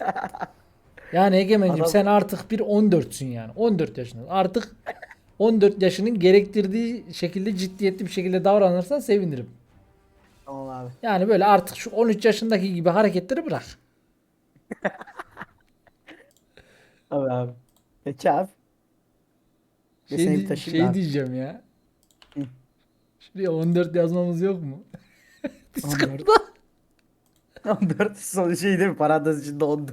Yani Egemen'cim Adam- sen artık bir 14'sün yani. 14 yaşındasın. Artık 14 yaşının gerektirdiği şekilde ciddiyetli bir şekilde davranırsan sevinirim. Tamam abi. Yani böyle artık şu 13 yaşındaki gibi hareketleri bırak. Abi abi. Peki abi. Şey, bir di- taşıyayım şey abi. diyeceğim ya. Hı. Şuraya 14 yazmamız yok mu? 14. 14 son şey değil mi? Parantez içinde 14.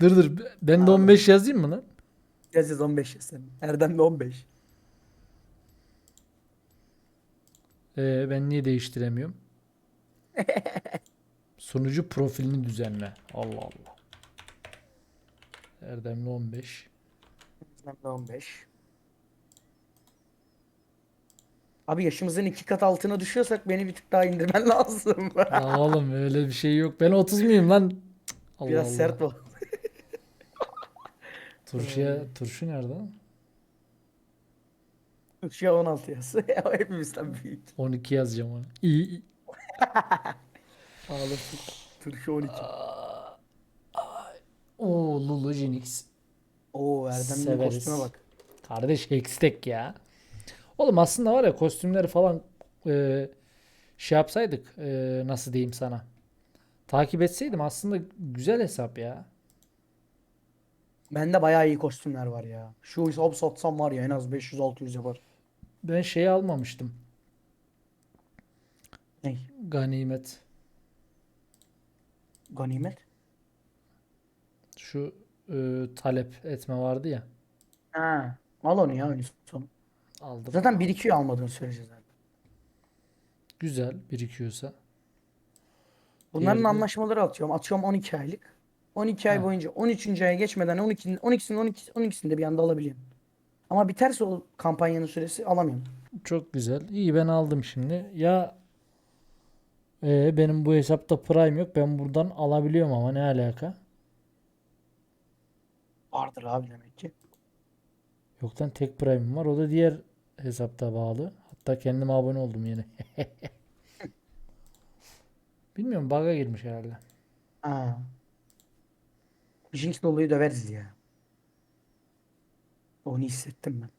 Dur dur. Ben de 15 yazayım mı lan? Yaz yaz 15 yaz sen. Erdem de 15. Ee, ben niye değiştiremiyorum? Sunucu profilini düzenle. Allah Allah. Erdemli 15. Erdem de 15. Abi yaşımızın iki kat altına düşüyorsak beni bir tık daha indirmen lazım. Ya oğlum öyle bir şey yok. Ben 30 muyum lan? Cık, Allah Biraz Allah. sert bu. Turşuya, turşu nerede? Şu an 16 yaz. O Hepimizden büyük. 12 yazacağım onu. İyi. iyi. Ağlasın. Turşu 12. Oo Lulu Jinx. Oo Erdem'in Severiz. kostüme bak. Kardeş Hextech ya. Oğlum aslında var ya kostümleri falan e, şey yapsaydık e, nasıl diyeyim sana. Takip etseydim aslında güzel hesap ya. Bende bayağı iyi kostümler var ya. Şu hop satsam var ya en az 500-600 yapar. Ben şeyi almamıştım. Ney? Ganimet. Ganimet? Şu e, talep etme vardı ya. Ha. Al onu ya sonu. Aldım. Zaten birikiyor almadığın sürece zaten. Güzel birikiyorsa. Bunların Diğeri de- anlaşmaları atıyorum. Atıyorum 12 aylık. 12 ay Ha. boyunca boyunca 13. aya geçmeden 12'nin 12'sinin 12 12'sini de bir anda alabiliyorsun. Ama biterse o kampanyanın süresi alamıyorum. Çok güzel. İyi ben aldım şimdi. Ya e, benim bu hesapta Prime yok. Ben buradan alabiliyorum ama ne alaka? Vardır abi demek ki. Yoktan tek Prime'im var. O da diğer hesapta bağlı. Hatta kendime abone oldum yine. Bilmiyorum bug'a girmiş herhalde. Ha. Jinx doluyu döveriz ya. Onu hissettim ben.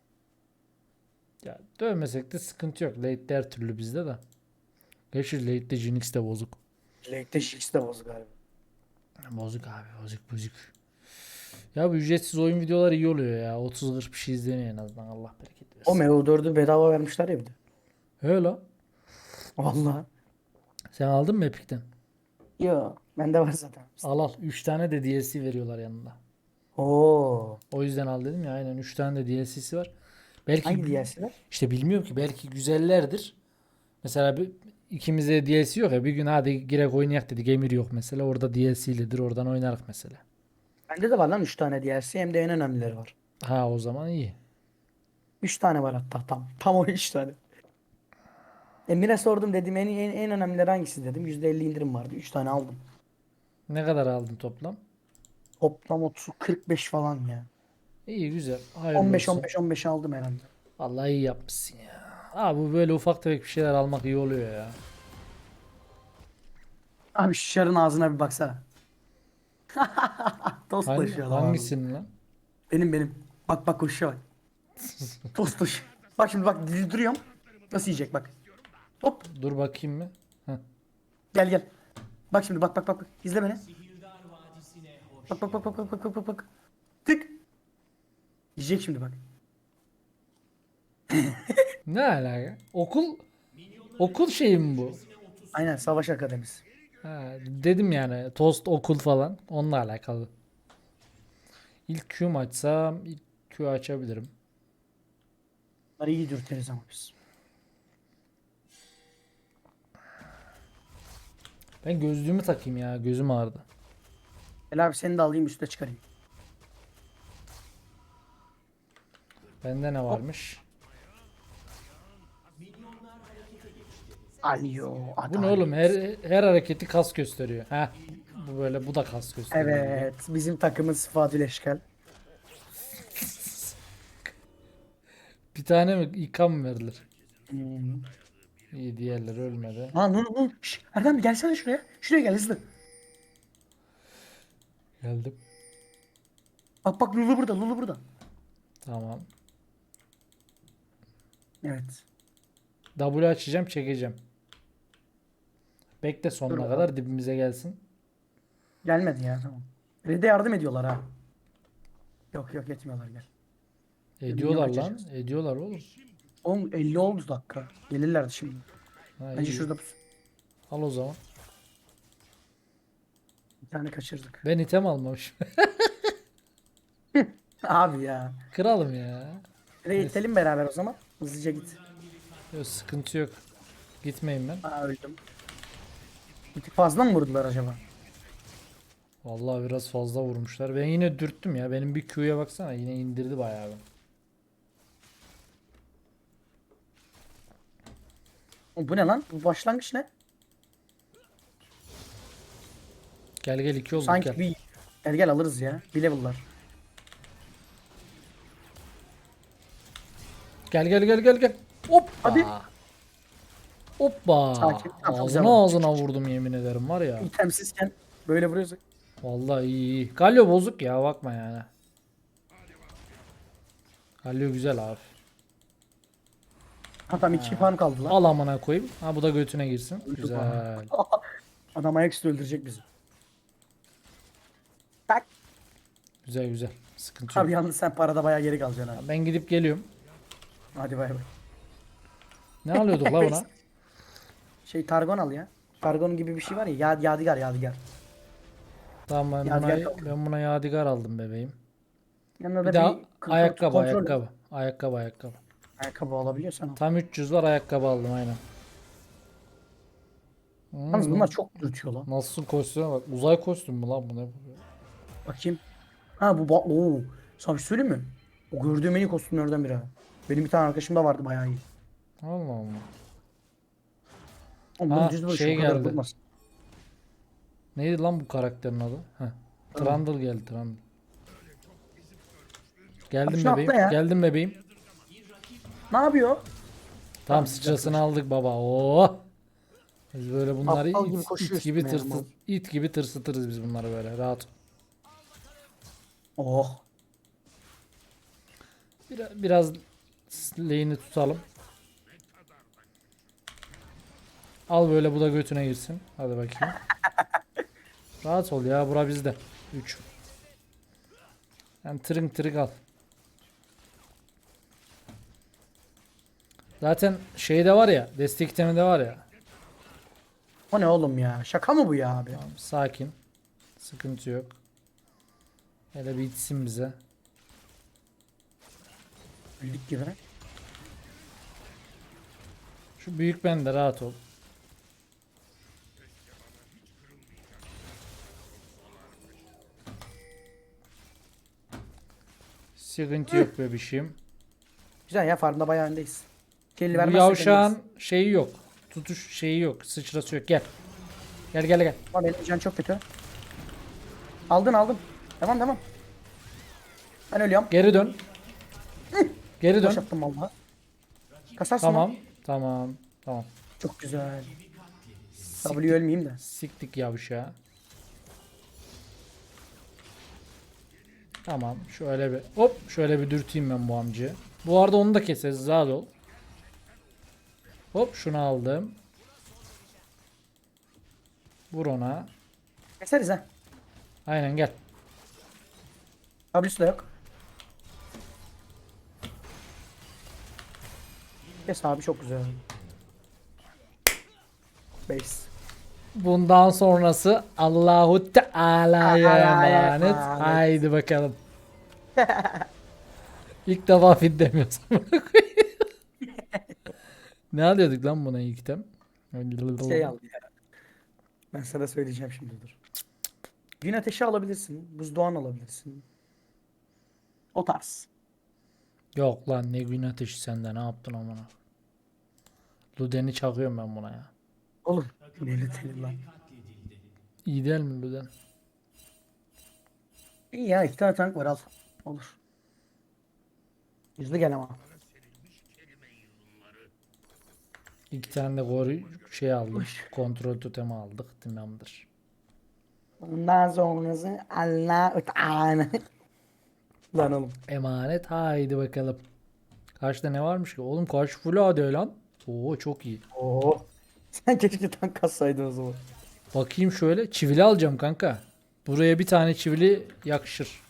Ya dövmesek de sıkıntı yok. Late'de her türlü bizde de. Geçir late'de Jinx de bozuk. Late'de Jinx de bozuk galiba. Bozuk abi bozuk bozuk. Ya bu ücretsiz oyun videoları iyi oluyor ya. 30-40 bir şey izleniyor en azından. Allah bereket versin. O MO4'ü bedava vermişler ya bir de. Öyle. Vallahi. Sen aldın mı Epic'ten? Yo. Bende var zaten. Al al. 3 tane de DLC veriyorlar yanında. Oo. O yüzden al dedim ya. Aynen 3 tane de DLC'si var. Belki Hangi DLC'ler? İşte bilmiyorum ki. Belki güzellerdir. Mesela bir, ikimizde DLC yok ya. Bir gün hadi girek oynayak dedik. Emir yok mesela. Orada DLC'lidir. Oradan oynarız mesela. Bende de var lan 3 tane DLC hem de en önemlileri var. Ha o zaman iyi. 3 tane var hatta tam. Tam o 3 tane. Emir'e sordum dedim en, en, en önemlileri hangisi dedim. %50 indirim vardı. 3 tane aldım. Ne kadar aldın toplam? Toplam 30 45 falan ya. İyi güzel. Hayırlı 15 olsun. 15 15 aldım herhalde. Vallahi iyi yapmışsın ya. Abi bu böyle ufak tefek bir şeyler almak iyi oluyor ya. Abi şu şarın ağzına bir baksana. Tost Hangi. Hangisinin lan? Benim benim. Bak bak ışığı bak. Tost ışığı. Bak şimdi bak duruyorum. Nasıl yiyecek bak. Hop. Dur bakayım mı? Heh. Gel gel. Bak şimdi bak bak bak. İzle beni. Bak bak bak bak bak bak bak bak. Tık. Yiyecek şimdi bak. ne alaka? Okul okul şeyi mi bu? Aynen savaş akademisi. Ha, dedim yani tost okul falan onunla alakalı. İlk Q açsam ilk Q açabilirim. Bunları iyi dürteriz ama biz. Ben gözlüğümü takayım ya gözüm ağrıdı. Gel abi seni de alayım üste çıkarayım. Bende ne varmış? Alyo. Bu ne oğlum her her hareketi kas gösteriyor. Ha bu böyle bu da kas gösteriyor. Evet. Bizim takımın sıfatı eşkal. Bir tane mi ikam mı verilir? Hmm. İyi diğerleri ölmedi. Lan lan lan. Şş, Erdem bir gelsene şuraya. Şuraya gel hızlı. Geldim. Bak bak Lulu burada Lulu burada. Tamam. Evet. W açacağım çekeceğim. Bekle sonuna Dur kadar dibimize gelsin. Gelmedi ya tamam. Red'e yardım ediyorlar ha. Yok yok etmiyorlar gel. Ediyorlar lan. kaçacağız. Ediyorlar oğlum. Oğlum 50 oldu dakika. Gelirlerdi şimdi. Ha, Bence iyi. şurada pus- Al o zaman. bir tane kaçırdık. Ben item almamışım. Abi ya. Kralım ya. Nereye itelim beraber o zaman. Hızlıca git. Yok, sıkıntı yok. Gitmeyin ben. Aa öldüm. Bir tık fazla mı vurdular acaba? Vallahi biraz fazla vurmuşlar. Ben yine dürttüm ya. Benim bir Q'ya baksana yine indirdi bayağı. bu ne lan? Bu başlangıç ne? Gel gel iki olduk Sanki gel. bir gel gel alırız ya. Bir level'lar. Gel gel gel gel gel. Hoppa. Hadi. Hoppa. Sakin. Tamam, çok güzel Ağzına oldu. ağzına vurdum yemin ederim var ya. İtemsizken böyle vuruyorsak. Vallahi iyi iyi. Galio bozuk ya bakma yani. Galio güzel abi. Ha tam iki farm kaldı lan. Al amına koyayım. Ha bu da götüne girsin. Güzel. Adam ayaküstü öldürecek bizi. Tak. Güzel güzel. Sıkıntı yok. Abi yalnız sen parada bayağı geri kalacaksın abi. Ben gidip geliyorum. Hadi bay bay. Ne alıyorduk la buna? Şey Targon al ya. Targon gibi bir şey var ya. Yad yadigar yadigar. Tamam ben Yadigar buna, kaldı. ben buna yadigar aldım bebeğim. Yanına Bir da daha kontrol- ayakkabı kontrol- ayakkabı. Ayakkabı ayakkabı. Ayakkabı alabiliyorsan al. Tam 300 var ayakkabı aldım aynen. Yalnız Hmm, bunlar çok dürtüyor lan. Nasıl kostüme bak. Uzay kostüm mü lan bu ne? Bakayım. Ha bu ba- Oo. Sana bir şey söyleyeyim mi? O gördüğüm en iyi kostümlerden biri. ha. Benim bir tane arkadaşım da vardı bayağı iyi. Allah Allah. Oğlum Ha, bunun vuruş şey kadar geldi. vurmaz. Neydi lan bu karakterin adı? Heh. Trundle geldi Trundle. Geldim şunu bebeğim. atla ya. Geldim bebeğim. Ne yapıyor? Tam sıçrasını aldık baba. Oo. Biz böyle bunları Aptal gibi it, koşuyor it gibi ya, mal. it gibi tırsıtırız biz bunları böyle rahat. ol. Oh. Biraz, biraz lane'i tutalım. Al böyle bu da götüne girsin. Hadi bakayım. Rahat ol ya bura bizde. 3. Yani tırın tırık al. Zaten şeyde var ya destek itemi de var ya. O ne oğlum ya? Şaka mı bu ya abi? Tamam, sakin. Sıkıntı yok. Hele bir itsin bize. Bildik gibi. Şu büyük bende rahat ol. Sıkıntı yok bebişim. Güzel ya farmda bayağı öndeyiz. Kelli Bu vermezsek yavşağın öndeyiz. şeyi yok. Tutuş şeyi yok. Sıçrası yok. Gel. Gel gel gel. Ama benim can çok kötü. Aldın aldın. Tamam tamam. Ben ölüyorum. Geri dön. Geri dön. yaptım valla. Kasarsın Tamam. lan. Tamam. Tamam. Çok güzel. W ölmeyeyim de. Siktik yavşağı. Tamam. Şöyle bir hop şöyle bir dürteyim ben bu amcayı. Bu arada onu da keseriz. Rahat ol. Hop şunu aldım. Vur ona. Keseriz ha. Aynen gel. W'su da yok. Kes abi çok güzel. Base. Bundan sonrası Allahu Teala'ya emanet. Haydi bakalım. İlk defa fit demiyorsun. ne alıyorduk lan buna ilk tem? Şey al ya. Ben sana söyleyeceğim şimdi dur. Gün ateşi alabilirsin. Buzdoğan alabilirsin. O tarz. Yok lan ne gün ateşi sende ne yaptın amına. Luden'i çakıyorum ben buna ya. Olur. Neli teli lan. İyi değil mi Luden? İyi ya iki tane tank var al. Olur. Hızlı gel ama. İki tane de koru şey aldım. Kontrol totemi aldık. Tamamdır. Ondan sonrası Allah Teala. Lan oğlum. Emanet haydi bakalım. Karşıda ne varmış ki? Oğlum karşı full AD lan. Oo çok iyi. Oo. Sen keşke tank kassaydın o zaman. Bakayım şöyle. Çivili alacağım kanka. Buraya bir tane çivili yakışır.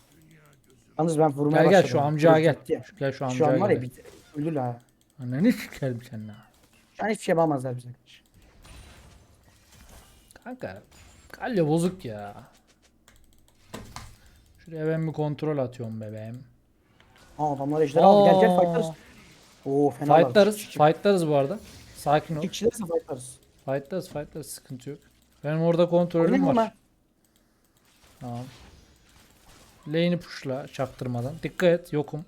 Yalnız ben vurmaya Gel gel başladım. şu amcağa gel. Bitti. Şu- Gel şu Şu an var ya gel. bit ölür ha. Ananı sikerim senin ha. Şu an hiçbir şey yapamazlar bize. Kanka. Kalya bozuk ya. Şuraya ben bir kontrol atıyorum bebeğim. Aa adamlar ejderha aldı. Gel gel fightlarız. Oo fena. Fightlarız. Fightlarız bu arada. Sakin ol. İki kişilerse fightlarız. Fightlarız. Fightlarız. Sıkıntı yok. Benim orada kontrolüm var. ama. Tamam. Lane'i pushla çaktırmadan. Dikkat et. Yokum.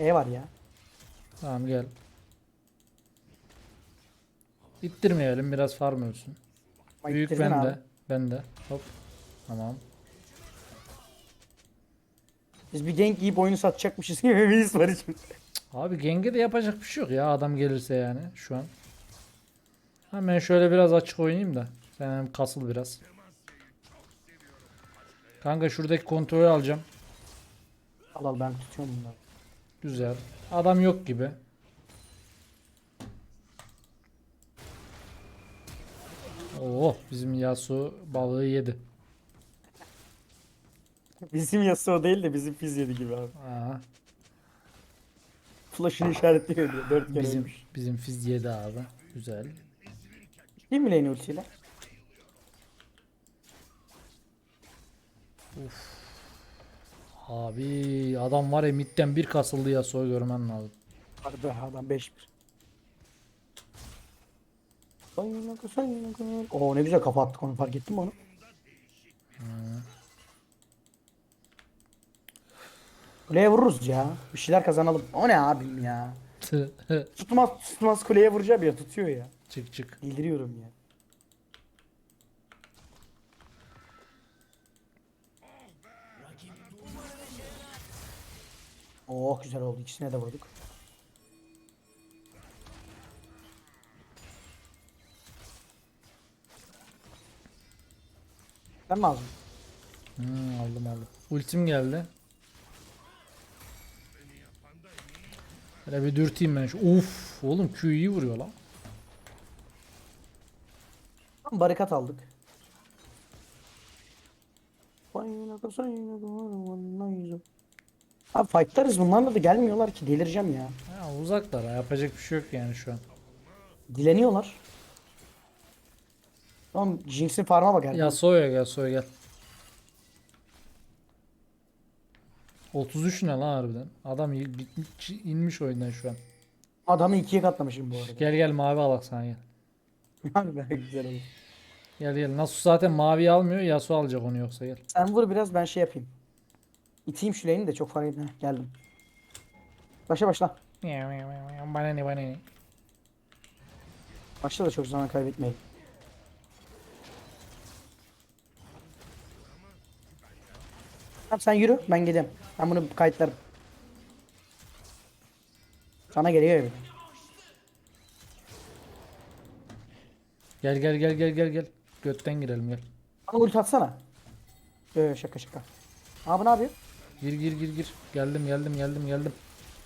E var ya. Tamam gel. İttirmeyelim. Biraz farm ölsün. Ama Büyük bende. abi. Bende. Hop. Tamam. Biz bir gank yiyip oyunu satacakmışız gibi bir his var içimde. Abi Genge de yapacak bir şey yok ya adam gelirse yani şu an. Hemen şöyle biraz açık oynayayım da. Sen hem kasıl biraz. Kanka şuradaki kontrolü alacağım. Al al ben tutuyorum bunları. Güzel. Adam yok gibi. Oh bizim Yasuo balığı yedi. Bizim Yasuo değil de bizim Fizz yedi gibi abi. Aa, Flash'ını işaretliyor diye. Dört kere bizim ölmüş. bizim Fizz yedi abi. Güzel. Değil mi lane ultiyle? Abi adam var ya midden bir kasıldı Yasuo görmen lazım. Hadi adam 5-1. Oo ne güzel kafa attık onu fark ettin mi onu? Kuleye vururuz ya. Bir şeyler kazanalım. O ne abim ya? Tutmaz tutmaz kuleye vuracağım ya tutuyor ya. çık çık. Bildiriyorum ya. Oh güzel oldu. İkisine de vurduk. Ben mi aldım? Hmm, aldım aldım. Ultim geldi. Böyle bir dürteyim ben şu. Uf, oğlum Q iyi vuruyor lan. Tam barikat aldık. Abi fightlarız bunlarla da gelmiyorlar ki delireceğim ya. Ya uzaklar yapacak bir şey yok yani şu an. Dileniyorlar. Tamam Jinx'in farma bak Ya soya gel soya gel. 33 ne lan harbiden? Adam bitmiş inmiş oyundan şu an. Adamı ikiye katlamışım bu arada. Gel gel mavi alak sana gel. Abi ben güzel oldu. Gel gel. Nasus zaten mavi almıyor. Yasuo alacak onu yoksa gel. Sen vur biraz ben şey yapayım. İteyim şu lane'i de çok fark etme. Geldim. Başla başla. Bana ne bana ne. Başla da çok zaman kaybetmeyelim. Tamam sen yürü ben gideyim. Ben bunu kayıtlarım. Sana geliyor de. Gel gel gel gel gel gel. Götten girelim gel. Bana ulti atsana. Yo, şaka şaka. Abi ne yapıyor? Gir gir gir gir. Geldim geldim geldim geldim.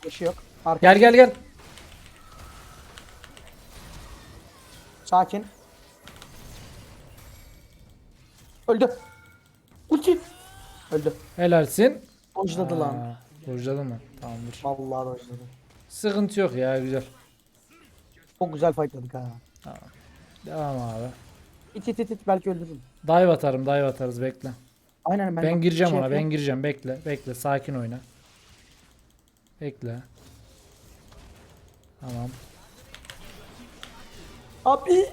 Bir şey yok. Arka. Gel gel gel. Sakin. Öldü. Ulti. Öldü. Helalsin. Dojladı lan. Dojladı mı? Tamamdır. Vallahi dojladı. Sıkıntı yok ya güzel. Çok güzel fightladık ha. Devam abi. İt it it it belki öldürürüm. Dive atarım dive atarız bekle. Aynen ben, Ben gireceğim şey ona ben yapıyorum. gireceğim bekle bekle sakin oyna. Bekle. Tamam. Abi.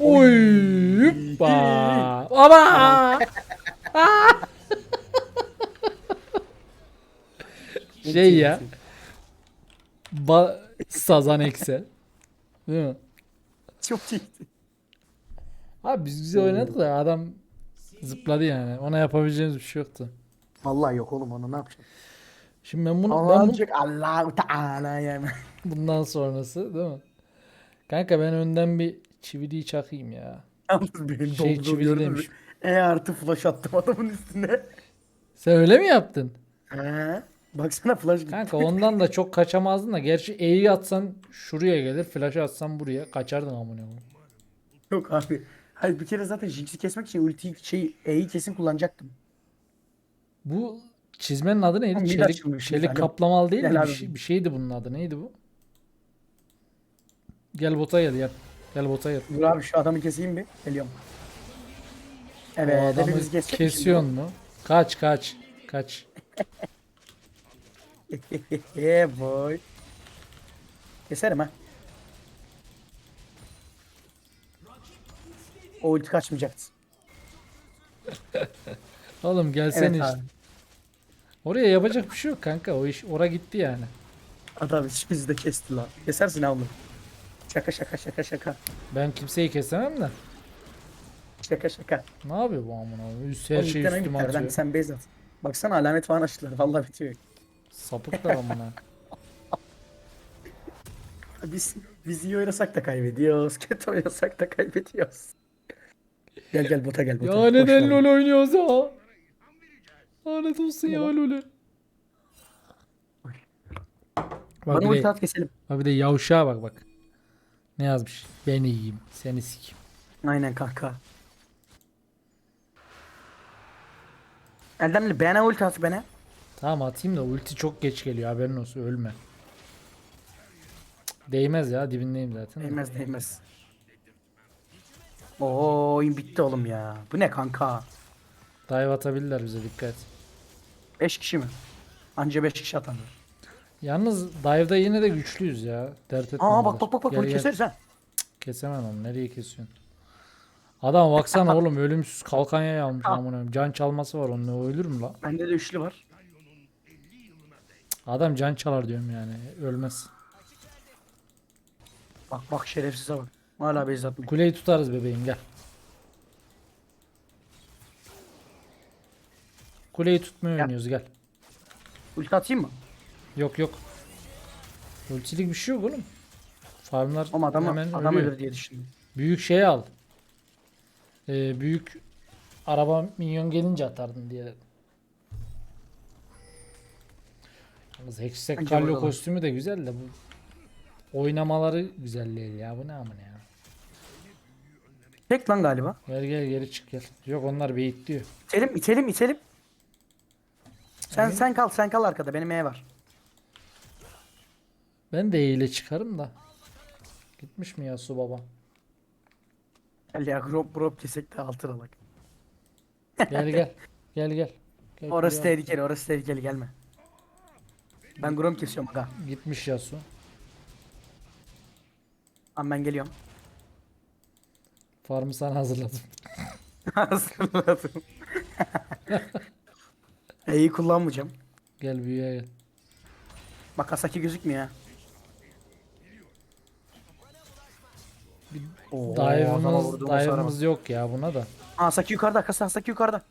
Oy! Hoppa! Baba! şey ya. Ba Sazan Excel. Değil mi? Çok iyiydi. Abi biz güzel oynadık da adam zıpladı yani. Ona yapabileceğimiz bir şey yoktu. Vallahi yok oğlum onu ne yapacağım? Şimdi ben bunu ben bu- Ancak Allah Teala yani. bundan sonrası değil mi? Kanka ben önden bir çiviliği çakayım ya. Yalnız benim Şey, çivili demiş. E artı flash attım adamın üstüne. Sen öyle mi yaptın? He. Baksana flash gitti. Kanka ondan da çok kaçamazdın da. Gerçi E'yi atsan şuraya gelir. Flash'ı atsan buraya. Kaçardın amına koyayım. Yok abi. Hayır bir kere zaten Jinx'i kesmek için ultiyi şey E'yi kesin kullanacaktım. Bu çizmenin adı neydi? Oğlum, mid Çelik, açılmış çelik yani. kaplamalı değil Gel mi? Bir, abi. şey- bir şeydi bunun adı. Neydi bu? Gel bota gel gel. Gel bota gel. Dur abi şu adamı keseyim bir. Geliyorum. O Evet. adamı hepimiz mi kesiyorsun mu? Kaç kaç. Kaç. yeah boy. Keserim ha. O ulti kaçmayacaktı. Oğlum gelsene Evet işte. abi. Oraya yapacak bir şey yok kanka. O iş ora gitti yani. Adam hiçbirisi de kesti lan. Kesersin ha onu. Şaka şaka şaka şaka. Ben kimseyi kesemem de. Şaka şaka. Ne yapıyor bu amına? Üst her şey ipten üstüme atıyor. Sen base at. Baksana alamet falan açtılar. Vallahi bitiyor. Sapıklar amına. Biz, biz iyi oynasak da kaybediyoruz. Kötü oynasak da kaybediyoruz. Gel gel bota gel bota. ya neden. LoL oynuyoruz ya? Lanet olsun ya. LoL'e. Bak Bana bir, de, keselim. bak bir de yavşağa bak bak. Ne yazmış? Ben iyiyim. Seni sikim. Aynen kanka. Erdemli bana ulti at bana. Tamam atayım da ulti çok geç geliyor haberin olsun ölme. Değmez ya dibindeyim zaten. de. Değmez değmez. Oo oyun bitti oğlum ya. Bu ne kanka? Dive atabilirler bize dikkat. 5 kişi mi? Anca 5 kişi atanır. Yalnız dive'da yine de güçlüyüz ya. Dert etme. Aa bak bak bak bak bunu keseriz ha. Kesemem onu. Nereye kesiyorsun? Adam baksana oğlum ölümsüz kalkanya almış amına. Can çalması var onun. O ölür mü la? Bende de üçlü var. Adam can çalar diyorum yani. Ölmez. Bak bak şerefsize bak. Hala base atmıyor. Kuleyi tutarız bebeğim gel. Kuleyi tutmaya Gel. oynuyoruz gel. Ulti atayım mı? Yok yok. Ultilik bir şey yok oğlum. Farmlar Ama adam, hemen adam ölüyor. ölür diye düşündüm. Büyük şey al. Ee, büyük araba minyon gelince atardın diye dedim. Yalnız Hextech Bence Kallo bakalım. kostümü de güzel de bu oynamaları güzel değil ya. Bu ne amına ya. Tek lan galiba. Gel gel geri çık gel. Yok onlar bait diyor. İtelim itelim itelim. Sen Abi. sen kal sen kal arkada benim E var. Ben de E ile çıkarım da. Gitmiş mi ya su baba? Gel ya grop grop kesek de altın alak. Gel gel. Gel gel. gel Orası gel. tehlikeli orası tehlikeli gelme. Ben grom kesiyorum aga. Gitmiş ya su. Ama ben geliyorum. Farmı sana hazırladım. Hazırladım. E'yi kullanmayacağım. Gel büyüye gel. Bak Asaki gözükmüyor ha. Oo, adama Dive'ımız, vurduğum hasara bak. dive'ımız yok ya buna da. Aa, Asaki yukarıda. Kasa Asaki yukarıda.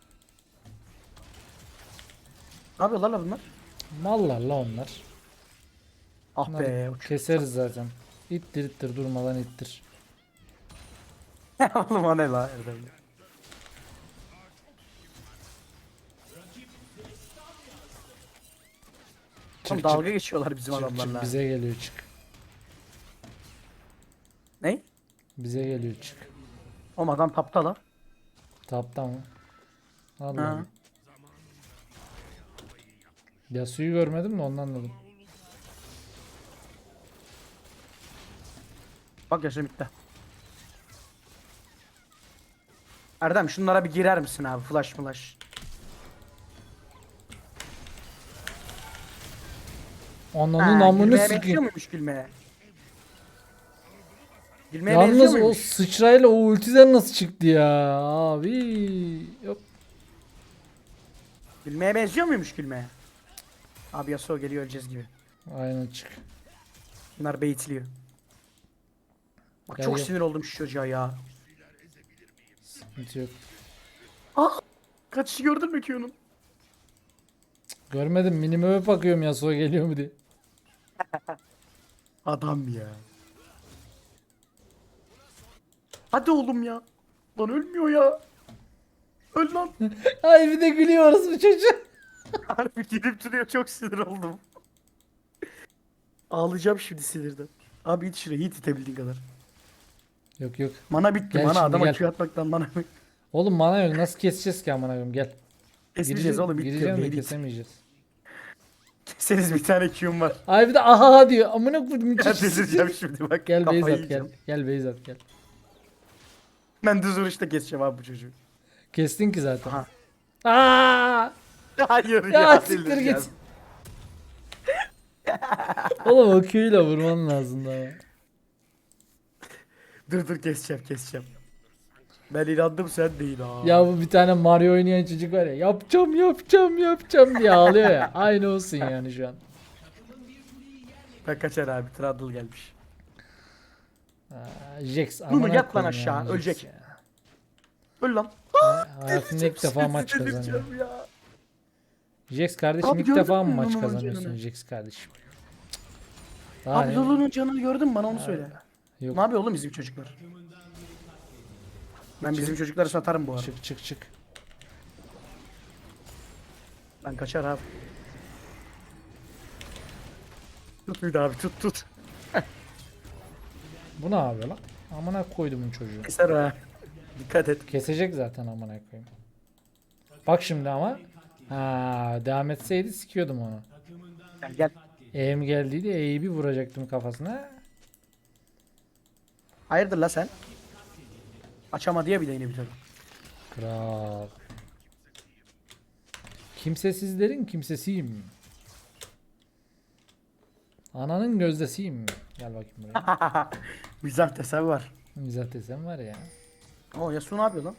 Ne yapıyorlar la bunlar? Mallar la onlar. Ah Bunları be. uç- Keseriz zaten. İttir ittir durmadan ittir. Oğlum o ne la Erdem? Oğlum Çık, dalga geçiyorlar bizim Çık, çık, adamlarla. bize geliyor çık. Ne? Bize geliyor çık. Oğlum adam tapta la. Tapta mı? Allah. Allah. Yasuo'yu görmedim de ondan dedim. Bak yaşam bitti. Erdem şunlara bir girer misin abi? Flash flash. Ha, amını gülmeye benziyor sikeyim. muymuş gülmeye? Gülmeye benziyor Yalnız o muymuş? sıçrayla o ultiden nasıl çıktı ya abi? Yok. Gülmeye benziyor muymuş gülmeye? Abi Yasuo geliyor öleceğiz gibi. Aynen çık. Bunlar baitliyor. Bak Gel, çok gel. sinir oldum şu çocuğa ya. Sıkıntı yok. Ah! Kaçışı gördün mü Q'nun? Görmedim minimum'e bakıyorum Yasuo geliyor mu diye. Adam ya. Hadi oğlum ya. Lan ölmüyor ya. Öl lan. Ay bir de gülüyoruz bu çocuğu. Harbi gidip duruyor çok sinir oldum. Ağlayacağım şimdi sinirden. Abi it şuraya hit itebildiğin kadar. Yok yok. Mana bitti Gel mana şimdi, adama gel. Q atmaktan mana Oğlum mana yok. Nasıl keseceğiz ki amına koyayım? Gel. Kesmeyeceğiz oğlum it Gireceğim de kesemeyeceğiz. Keseriz bir tane Q'm var. Ay bir de aha diyor. Amına koydum. Ya delireceğim şimdi bak. Gel kafayı base at gel. Gel base at gel. Ben düz vuruşta keseceğim abi bu çocuğu. Kestin ki zaten. Aha. Aa! Hayır ya, Ya siktir git. Oğlum o Q'yla vurman lazım daha. Dur dur keseceğim keseceğim. Ben inandım sen değil ha. Ya bu bir tane Mario oynayan çocuk var ya. Yapacağım yapacağım yapacağım diye ağlıyor ya. Aynı olsun yani şu an. Ben kaçar abi Trundle gelmiş. Aa, Jax Bunu yat lan koyayım aşağı, Jax ölecek. ya. Öl lan. Ha, Hayatımda ilk defa maç kazanıyor. delireceğim ya. Jax kardeşim Abi ilk gördün defa mı mü maç Lulu'nun kazanıyorsun canını? Jax kardeşim? Daha ne? Lulu'nun canını gördün mü bana onu söyle. Yok. Ne yapıyor oğlum bizim çocuklar? Ben bizim çocukları satarım bu arada. Çık çık çık. Ben kaçar abi. Tut bir daha abi tut tut. Bu ne yapıyor lan? Amına koydum çocuğu. Keser ha. Dikkat et. Kesecek zaten amına koyayım. Bak şimdi ama. Ha, devam etseydi sikiyordum onu. Gel gel. E'm geldiydi E'yi bir vuracaktım kafasına. Hayırdır la sen? Açamadı ya bir de yine bir tane. Kral. Kimsesizlerin kimsesiyim. Ananın gözdesiyim. Gel bakayım buraya. Mizah desen var. Mizah desem var ya. O Yasuo ne yapıyor lan?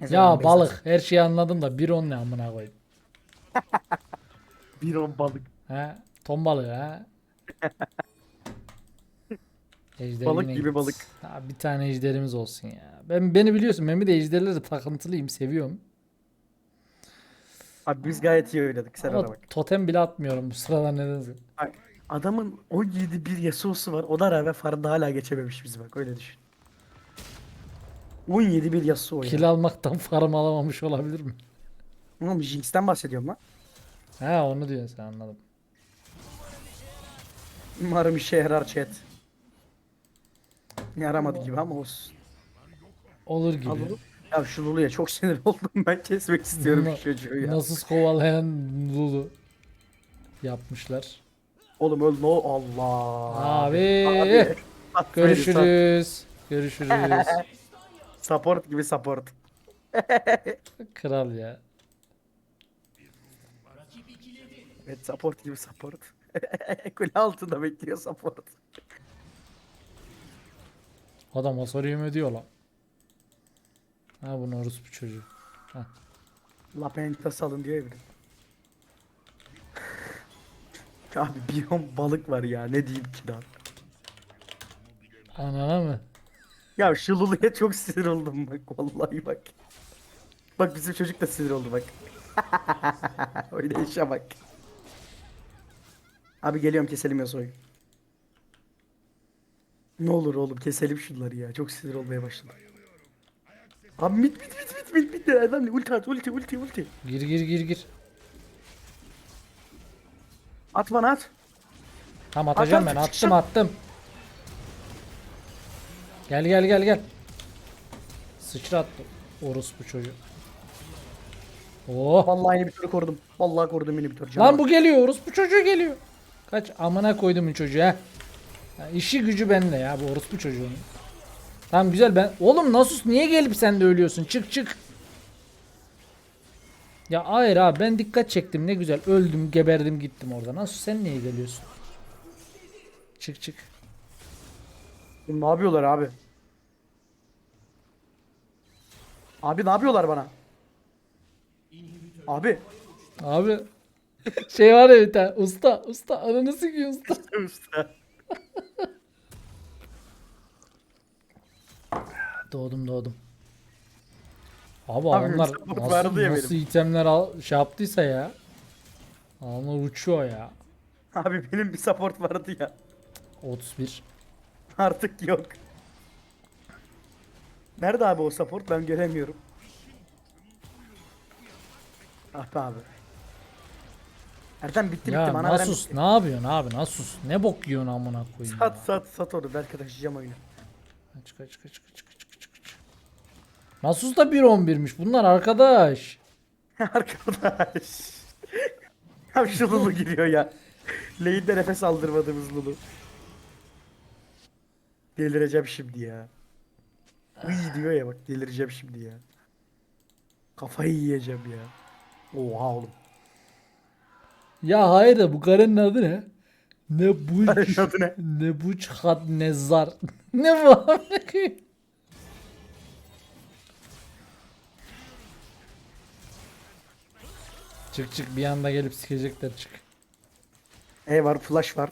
Ne Ya zaman balık her şeyi anladım da bir on ne amına koyayım. Bir on balık. Ha? Ton balığı ha? Ejder Balık yine gibi git. balık. Ha, bir tane ejderimiz olsun ya. Ben beni biliyorsun ben bir de ejderlere takıntılıyım seviyorum. Abi biz gayet iyi oynadık. Sen ona Ama bak. totem bile atmıyorum bu sırada nedense. Bak, Adamın 17 bir Yasuo'su var. Ona rağmen farmda hala geçememiş bizi bak öyle düşün. 17 bir Yasuo ya. Kill almaktan farm alamamış olabilir mi? Oğlum Jinx'ten bahsediyorum lan. Ha onu diyorsun sen anladım. Umarım işe yarar chat. Yaramadı gibi ama olsun. Olur gibi. Al bunu. Ya şu Lulu'ya çok sinir oldum ben kesmek istiyorum Bunu- şu çocuğu ya. Nasıl kovalayan Lulu yapmışlar. Oğlum öl no Allah. Abi. At beni, Görüşürüz. Görüşürüz. Support gibi support. Kral ya. Evet support gibi support. Kule altında bekliyor support. Adam hasar yeme diyor lan. Ha bu orospu çocuğu. La penta salın diyor evrim. Abi bir on balık var ya ne diyeyim ki daha. Anana mı? Ya şu Lulu'ya çok sinir oldum bak vallahi bak. Bak bizim çocuk da sinir oldu bak. İşe bak. Abi geliyorum keselim Yasuo'yu. Ne olur oğlum keselim şunları ya. Çok sinir olmaya başladım. Abi mit mit mit mit mit mit adam ulti at ulti ulti ulti. Gir gir gir gir. At bana at. Tamam atacağım At, ben. at, Attım çıkacağım. attım. Gel gel gel gel. Sıçra attı. Orospu çocuğu. Oh. Vallahi inhibitörü korudum. Vallahi korudum inhibitörü. Lan bu geliyor. Orospu çocuğu geliyor. Kaç amına koydum çocuğu ha. Ya işi gücü bende ya bu orospu çocuğunun. Tamam güzel ben. Oğlum Nasus niye gelip sen de ölüyorsun? Çık çık. Ya hayır abi ben dikkat çektim ne güzel. Öldüm geberdim gittim orada. Nasus sen niye geliyorsun? Çık çık. Ne yapıyorlar abi? Abi ne yapıyorlar bana? Abi. Abi şey var ya bir tane usta usta ananı sikiyor usta. Usta. Doğdum doğdum. Abi, support nasıl, vardı ya nasıl benim. itemler al, şey yaptıysa ya. Onlar uçuyor ya. Abi benim bir support vardı ya. 31. Artık yok. Nerede abi o support? Ben göremiyorum. Ah be abi. Erdem bitti Ya bitti. Bana veren Nasus bitti. ne yapıyorsun abi Nasus? Ne bok yiyorsun amına koyayım Sat ya. sat sat onu. Belki taşıyacağım oyunu. Kaç kaç kaç kaç kaç. Nasus da 1.11'miş. Bunlar arkadaş. Arkadaş. ya şu Lulu giriyor ya. Lane'de nefes aldırmadığımız Lulu. Delireceğim şimdi ya. Uy diyor ya bak delireceğim şimdi ya. Kafayı yiyeceğim ya. Oha oğlum. Ya hayır da bu karının adı ne? Ne bu Karının adı ne? ne bu hat nezar. ne bu Çık çık bir anda gelip sikecekler çık. E var flash var.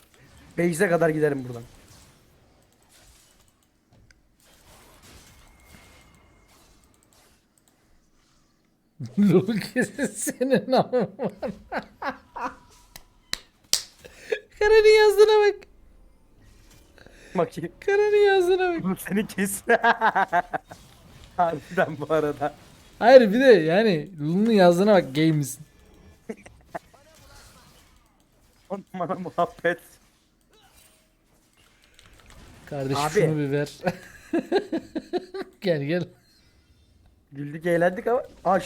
Base'e kadar giderim buradan. Lul kesin senin amın var. Karanın yazdığına bak. Bakayım. Karanın yazdığına bak. Seni kes. Harbiden bu arada. Hayır bir de yani Lul'un yazdığına bak gay On bana muhabbet. Kardeş Abi. şunu bir ver. gel gel. Güldük eğlendik ama.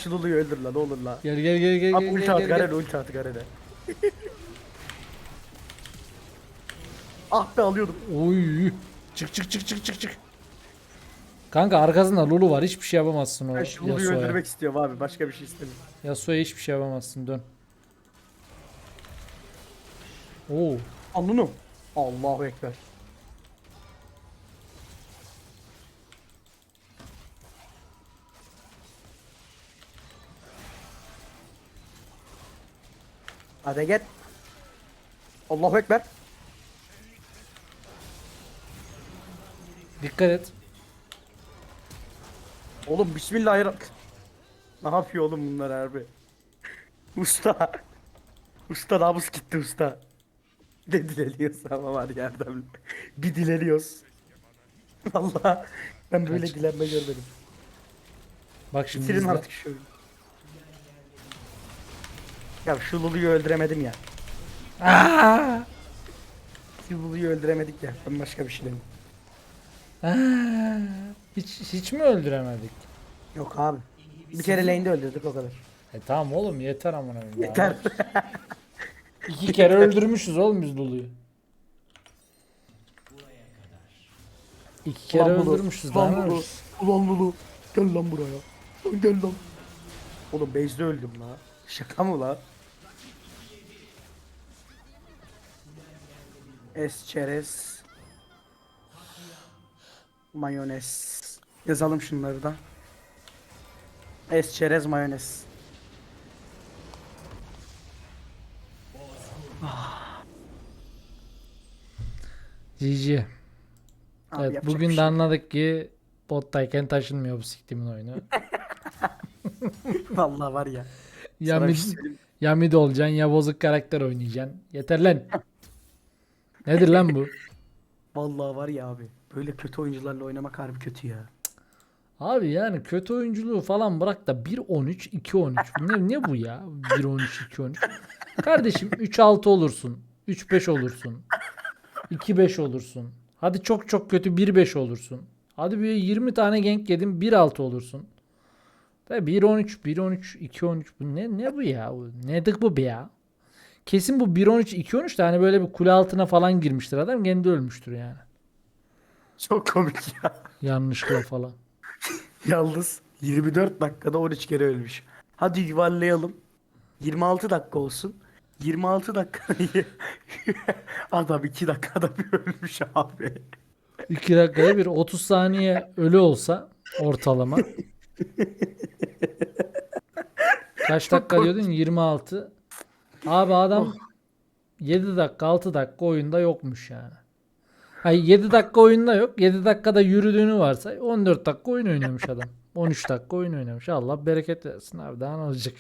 Lulu'yu öldür lan olur lan. Gel gel gel gel Abi ulti at gel, Garen gel. ulti at Garen'e. ah be alıyordum. Oy. Çık çık çık çık çık çık. Kanka arkasında Lulu var. Hiçbir şey yapamazsın o Yasuo'ya. öldürmek istiyorum abi. Başka bir şey istemiyorum. Yasuo'ya hiçbir şey yapamazsın. Dön. Oo. Al Lulu. Allahu Ekber. Hadi gel. Allahu Ekber. Dikkat et. Oğlum bismillahirrahmanirrahim. Ne yapıyor oğlum bunlar harbi? Usta. Usta namus gitti usta. Ne dileniyoruz ama var ya Erdem. Bir dileniyoruz. Valla ben böyle Kaç. dilenme görmedim. Bak şimdi Bitirin izle. artık şöyle. Ya şu Lulu'yu öldüremedim ya. Aa! Şu Lulu'yu öldüremedik ya. Ben başka bir şey. Aa! Hiç hiç mi öldüremedik? Yok abi. Bir kere lane'de öldürdük o kadar. E tamam oğlum yeter amına koyayım. ya. Yeter. İki kere öldürmüşüz oğlum biz Lulu'yu. İki kere Ulan Lulu, öldürmüşüz daha Ulan ne Lulu. var? Ulan Lulu. Gel lan buraya. Lan Gel lan. Oğlum base'de öldüm la. Şaka mı la? Es çerez. Mayonez. Yazalım şunları da. Es çerez mayonez. GG. Abi Evet bugün de şey anladık ki bottayken taşınmıyor bu siktimin oyunu. Vallahi var ya. ya mid, şey ya mid olacaksın ya bozuk karakter oynayacaksın. Yeter lan. Nedir lan bu? Vallahi var ya abi. Böyle kötü oyuncularla oynamak harbi kötü ya. Abi yani kötü oyunculuğu falan bırak da 1-13, 2-13. Ne, ne bu ya? 1-13, 2-13. Kardeşim 3-6 olursun. 3-5 olursun. 2-5 olursun. Hadi çok çok kötü 1-5 olursun. Hadi bir 20 tane gank yedin 1-6 olursun. Tabii 1-13, 1-13, 2-13. Bu ne, ne bu ya? Nedir bu be ya? Kesin bu 1-13, 2-13 de hani böyle bir kule altına falan girmiştir adam. Kendi ölmüştür yani. Çok komik ya. Yanlışlıkla falan. Yalnız 24 dakikada 13 kere ölmüş. Hadi yuvarlayalım. 26 dakika olsun. 26 dakikayı adam 2 dakikada bir ölmüş abi. 2 dakikada bir 30 saniye ölü olsa ortalama. Kaç dakika diyordun? 26. Abi adam 7 dakika 6 dakika oyunda yokmuş yani. Hayır 7 dakika oyunda yok. 7 dakikada yürüdüğünü varsay 14 dakika oyun oynamış adam. 13 dakika oyun oynamış. Allah bereket versin abi daha ne olacak?